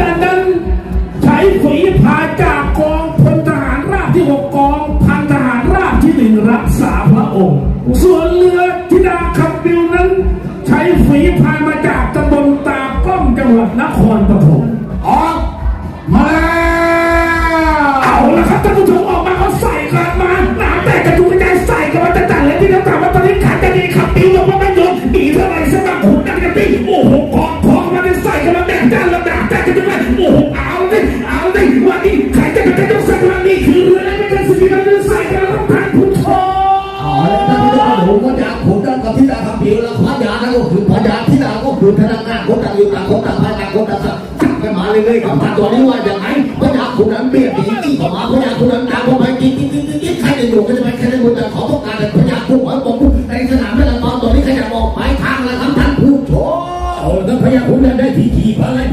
ดันนั้น ใช้ฝีพายจากกองพลทหารราบที่หกกองพันทหารราบที่หนึ่งรักษาพระองค์ ส่วนเรือธิดาขับบิวนั้น ใช้ฝีพายมาจากตำบลตากล้องจังหวัดนครปฐมออกมาแล้วเอาละครับท่านผู้ชมออกมาเขาใส่กันมาหนาแต่กระจุกกระจายใส่กันมาจะจัดเลยที่น้ำตาว่าตอนนี้ขาดจะดีขับบิวลงมาไม่ยอมบีเท่าไหร่สมัครขุนกันกันตีโอ้โหกองทองมาได้ใส่กันมา แบ่งจานละแบ่งแต่กระจุกเลยโอ้โหเอาดิเอาดิวันนี้ใครจะเป็นเจ้าสักวันนี้คือเรืออะไม่กันสิกันเรือใส่กันแล้วท่านผู้ชมเอาละท่านผู้ชมผมก็จะผมจะกับที่ดาคำผิวแล้วพระยานนั่นก็คือพระยาที่ดาก็คือพนักงานคนต่างอยู่ต่างคนต่างพนักคนต่างจับกันมาเรื่อยๆกับท่านตัวนี้ว่าอย่างไรพระยานคนนั้นเปลี่ยนดีที่เข้ามาพระยานคนนั้นตามเข้าไปกินกินกินกินใครจะอยู่ก็จะไปใครจะอยู่แต่ขอต้องก ำตอนตอนนี้ใครจะบอกหมายทางแล้วครับท่านผู้ชม เอาแล้วพญาขุนนั้นได้ทีทีเพราะอะไร